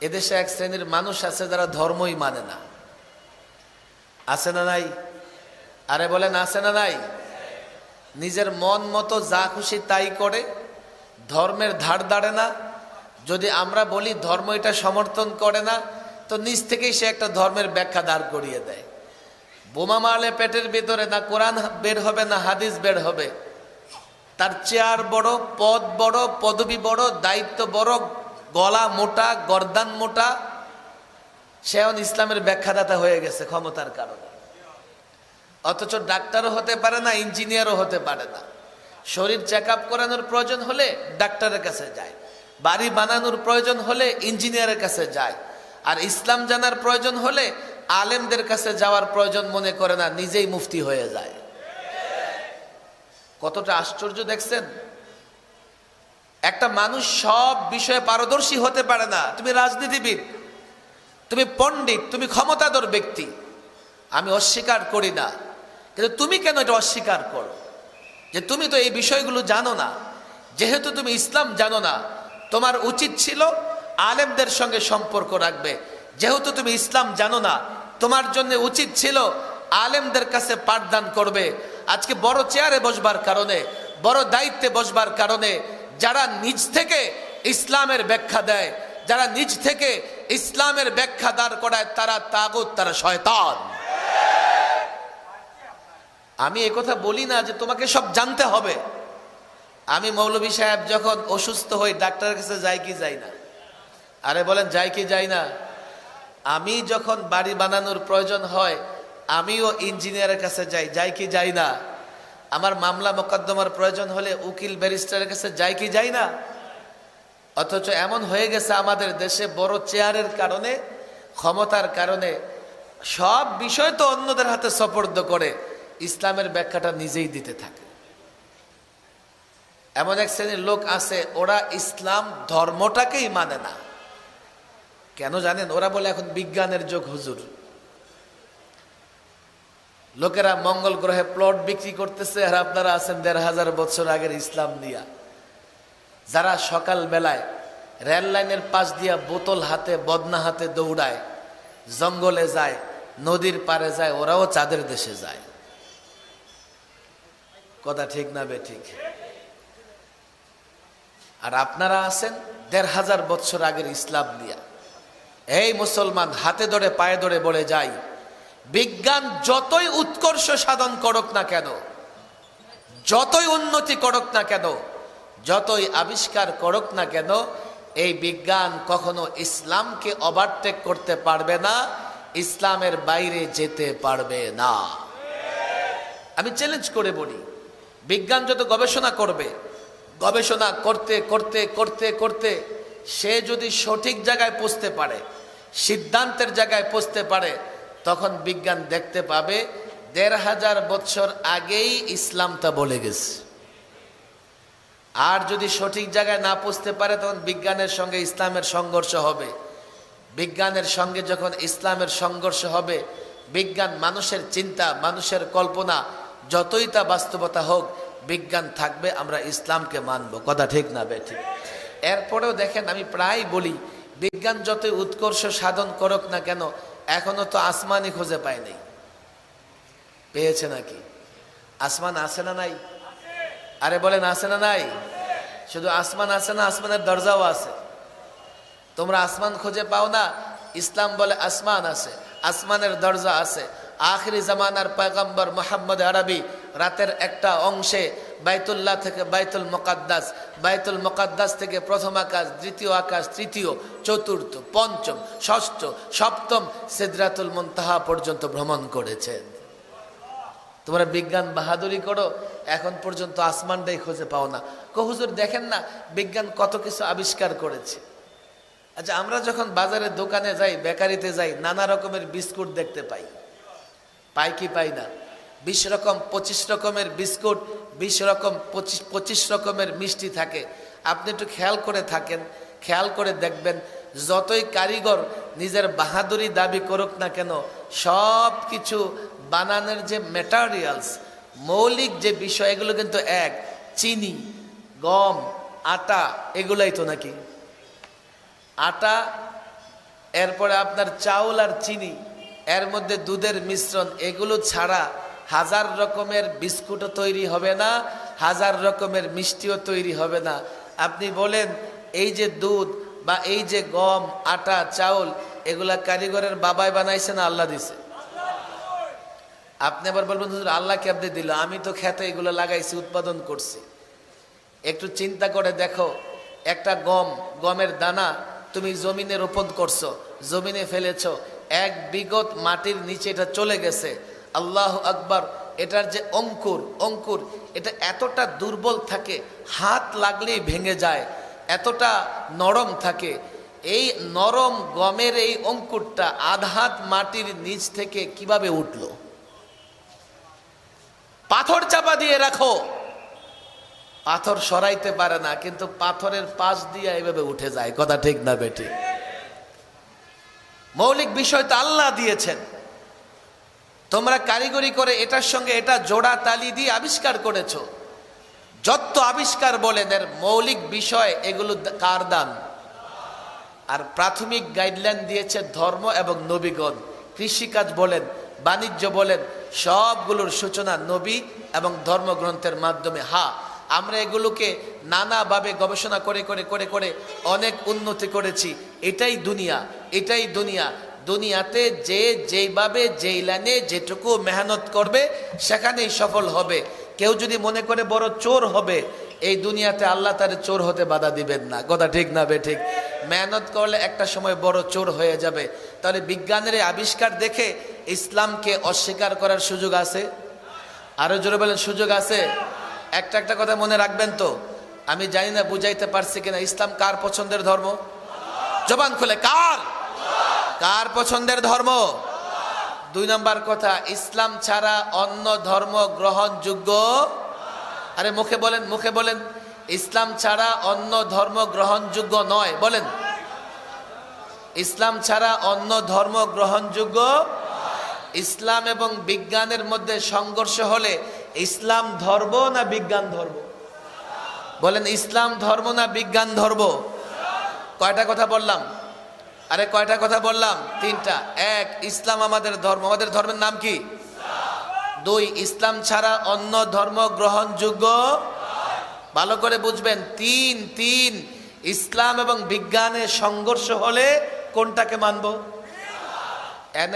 এদেশে এক শ্রেণির মানুষ আছে যারা ধর্মই মানে না। আছে না নাই? আরে বলেন, আছে না নাই? নিজের মন মতো যা খুশি তাই করে, ধর্মের ধার দাঁড়ে না। যদি আমরা বলি ধর্ম এটা সমর্থন করে না, তো নিজ থেকেই সে একটা ধর্মের ব্যাখ্যা দাঁড় করিয়ে দেয়। বোমা মারলে পেটের ভিতরে না কোরআন বের হবে, না হাদিস বের হবে। তার চেয়ার বড়, পদ বড়, পদবি বড়, দায়িত্ব বড় গলা মোটা, গর্দান মোটা সে এখন ইসলামের ব্যাখ্যাদাতা হয়ে গেছে ক্ষমতার কারণে। অথচ ডাক্তারও হতে পারে না, ইঞ্জিনিয়ারও হতে পারে না। শরীর চেক আপ করানোর প্রয়োজন হলে ডাক্তারের কাছে যায়। বাড়ি বানানোর প্রয়োজন হলে ইঞ্জিনিয়ারের কাছে যায়। আর ইসলাম জানার প্রয়োজন হলে আলেমদের কাছে যাওয়ার প্রয়োজন মনে করে না, নিজেই মুফতি হয়ে যায়। কতটা আশ্চর্য দেখছেন? একটা মানুষ সব বিষয়ে পারদর্শী হতে পারে না। তুমি রাজনীতিবিদ, তুমি পণ্ডিত, তুমি ক্ষমতাধর ব্যক্তি। আমি অস্বীকার করি না। কিন্তু তুমি কেন এটা অস্বীকার করো? যে তুমি তো এই বিষয়গুলো জানো না। যেহেতু তুমি ইসলাম জানো না, তোমার উচিত ছিল আলেমদের সঙ্গে সম্পর্ক রাখবে। যেহেতু তুমি ইসলাম জানো না, তোমার জন্য উচিত ছিল আলেমদের কাছে পাঠদান করবে। আজকে বড় চেয়ারে বসবার কারণে, বড় দায়িত্বে বসবার কারণে যারা নিজ থেকে ইসলামের ব্যাখ্যা দেয়, যারা নিজ থেকে ইসলামের ব্যাখ্যা দাঁড় করায়, তারা তাগুত, তারা শয়তান। আমি কথা বলি না যে তোমাকে সব জানতে হবে। আমি মৌলভী সাহেব যখন অসুস্থ হই, ডাক্তারের কাছে যাই কি যাই না? আরে বলেন, যাই কি যাই না? আমি যখন বাড়ি বানানোর প্রয়োজন হয়, আমিও ইঞ্জিনিয়ারের কাছে যাই যাই কি যাই না? আমার মামলা মোকদ্দমার প্রয়োজন হলে উকিল ব্যারিস্টারের কাছে যাই কি যাই না? অথচ এমন হয়ে গেছে আমাদের দেশে বড় চেয়ারের কারণে, ক্ষমতার কারণে, সব বিষয় তো অন্যদের হাতে সপর্দ করে, ইসলামের ব্যাখ্যাটা নিজেই দিতে থাকে। এমন এক শ্রেণির লোক আছে, ওরা ইসলাম ধর্মটাকেই মানে না। কেন জানেন? ওরা বলে এখন বিজ্ঞানের যুগ, হুজুর। লোকেরা মঙ্গল গ্রহে প্লট বিক্রি করতেছে আর আপনারা আছেন দেড় হাজার বছর আগের ইসলাম দিয়া যারা সকাল বেলায় রেল লাইনের পাশ দিয়া বোতল হাতে, বদনা হাতে দৌড়ায়, জঙ্গলে যায়, নদীর পারে যায়, ওরাও চাঁদের দেশে যায়। কথা ঠিক না বে ঠিক? আর আপনারা আছেন দেড় হাজার বছর আগের ইসলাম দিয়া এই মুসলমান হাতে ধরে, পায়ে ধরে বলে যাই বিজ্ঞান যতই উৎকর্ষ সাধন করুক না কেন, যতই উন্নতি করুক না কেন, যতই আবিষ্কার করুক না কেন, এই বিজ্ঞান কখনো ইসলামকে ওভারটেক করতে পারবে না, ইসলামের বাইরে যেতে পারবে না। আমি চ্যালেঞ্জ করে বলি, বিজ্ঞান যত গবেষণা করবে, গবেষণা করতে করতে করতে করতে, সে যদি সঠিক জায়গায় পৌঁছতে পারে, সিদ্ধান্তের জায়গায় পৌঁছতে পারে তখন বিজ্ঞান দেখতে পাবে, দেড় হাজার বছর আগেই ইসলামটা বলে গেছে। আর যদি সঠিক জায়গায় না পৌঁছতে পারে, তখন বিজ্ঞানের সঙ্গে ইসলামের সংঘর্ষ হবে। বিজ্ঞানের সঙ্গে যখন ইসলামের সংঘর্ষ হবে, বিজ্ঞান মানুষের চিন্তা, মানুষের কল্পনা, যতই তা বাস্তবতা হোক, বিজ্ঞান থাকবে, আমরা ইসলামকে মানব। কথা ঠিক না, বে ঠিক। এরপরেও দেখেন, আমি প্রায় বলি, বিজ্ঞান যতই উৎকর্ষ সাধন করুক না কেন এখনও তো আসমানই খুঁজে পায় নাই। পেয়েছে নাকি? আসমান আছে না নাই? আরে বলেন, আছে না নাই? শুধু আসমান আছে না, আসমানের দরজাও আছে। তোমরা আসমান খুঁজে পাও না, ইসলাম বলে আসমান আছে, আসমানের দরজা আছে। আখরি জামানার পয়গম্বর মোহাম্মদ আরবি রাতের একটা অংশে বাইতুল্লাহ থেকে বাইতুল মোকাদ্দাস বাইতুল মোকাদ্দাস থেকে প্রথম আকাশ, দ্বিতীয় আকাশ, তৃতীয়, চতুর্থ, পঞ্চম, ষষ্ঠ, সপ্তম সিদরাতুল মুনতাহা পর্যন্ত ভ্রমণ করেছেন তোমরা বিজ্ঞান বাহাদুরি করো, এখন পর্যন্ত আসমানটাই খুঁজে পাও না। কহুজুর দেখেন না বিজ্ঞান কত কিছু আবিষ্কার করেছে। আচ্ছা আমরা যখন বাজারের দোকানে যাই, বেকারিতে যাই, নানা রকমের বিস্কুট দেখতে পাই। পাই কি পাই না? বিশ রকম, পঁচিশ রকমের বিস্কুট, বিশ রকম, পঁচিশ পঁচিশ রকমের মিষ্টি থাকে। আপনি একটু খেয়াল করে থাকেন, খেয়াল করে দেখবেন, যতই কারিগর নিজের বাহাদুরি দাবি করুক না কেন সব কিছু বানানোর যে ম্যাটারিয়ালস মৌলিক যে বিষয়, এগুলো কিন্তু এক, চিনি, গম, আটা, এগুলাই তো নাকি? আটা, এরপরে আপনার চাউল আর চিনি, এর মধ্যে দুধের মিশ্রণ, এগুলো ছাড়া হাজার রকমের বিস্কুটও তৈরি হবে না, হাজার রকমের মিষ্টিও তৈরি হবে না। আপনি বলেন, এই যে দুধ বা এই যে গম, আটা, চাউল, এগুলা কারিগরের বাবাই বানাইছে না আল্লাহ দিছে? আপনি আবার বলবেন আল্লাহ কে আপনি দিল? আমি তো খেতে এগুলো লাগাইছি, উৎপাদন করছি। একটু চিন্তা করে দেখো, একটা গম, গমের দানা তুমি জমিনে রোপণ করছ, জমিনে ফেলেছ, এক বিগত মাটির নিচে এটা চলে গেছে। আল্লাহ আকবার, এটার যে অঙ্কুর অঙ্কুর, এটা এতটা দুর্বল থাকে, হাত লাগলেই ভেঙে যায়, এতটা নরম থাকে, এই নরম গমের এই অঙ্কুরটা আধাত মাটির নিচ থেকে কীভাবে উঠল? পাথর চাপা দিয়ে রাখো। পাথর সরাইতে পারে না, কিন্তু পাথরের পাশ দিয়ে এভাবে উঠে যায়, কথা ঠিক না বেটি? মৌলিক বিষয় তো আল্লাহ দিয়েছেন। তোমরা কারিগরি করে এটার সঙ্গে এটা জোড়া তালি দিয়ে আবিষ্কার করেছ। যত আবিষ্কার বলে এর মৌলিক বিষয় এগুলো কার দান? আর প্রাথমিক গাইডলাইন দিয়েছে ধর্ম এবং নবীগণ। কৃষিকাজ বলেন, বাণিজ্য বলেন, সবগুলোর সূচনা নবী এবং ধর্মগ্রন্থের মাধ্যমে। হা, আমরা এগুলোকে নানাভাবে গবেষণা করে করে করে করে অনেক উন্নতি করেছি। এটাই দুনিয়া এটাই দুনিয়া। দুনিয়াতে যে যেইভাবে, যেই লাইনে যেটুকু মেহনত করবে, সেখানেই সফল হবে। কেউ যদি মনে করে বড় চোর হবে, এই দুনিয়াতে আল্লাহ তার চোর হতে বাধা দিবেন না। কথা ঠিক না বে ঠিক? মেহনত করলে একটা সময় বড় চোর হয়ে যাবে। তাহলে বিজ্ঞানের আবিষ্কার দেখে ইসলামকে অস্বীকার করার সুযোগ আছে? আরও জোরে বলেন, সুযোগ আছে? একটা একটা কথা মনে রাখবেন তো। আমি জানি না, বুঝাইতে পারছি কিনা। ইসলাম কার পছন্দের ধর্ম? জবান খুলে, কার? কার পছন্দের ধর্ম? দুই নম্বর কথা, ইসলাম ছাড়া অন্য ধর্ম গ্রহণযোগ্য? আরে মুখে বলেন মুখে বলেন। ইসলাম ছাড়া অন্য ধর্ম গ্রহণযোগ্য নয়, বলেন। ইসলাম ছাড়া অন্য ধর্ম গ্রহণযোগ্য? ইসলাম এবং বিজ্ঞানের মধ্যে সংঘর্ষ হলে ইসলাম ধর্ম না বিজ্ঞান ধর্ম? বলেন, ইসলাম ধর্ম না বিজ্ঞান ধর্ম? কয়টা কথা বললাম? আরে কয়টা কথা বললাম? তিনটা। এক, ইসলাম আমাদের ধর্ম। আমাদের ধর্মের নাম কি? দুই, ইসলাম ছাড়া অন্য ধর্ম গ্রহণযোগ্য? ভালো করে বুঝবেন। তিন তিন, ইসলাম এবং বিজ্ঞানের সংঘর্ষ হলে কোনটাকে মানবো?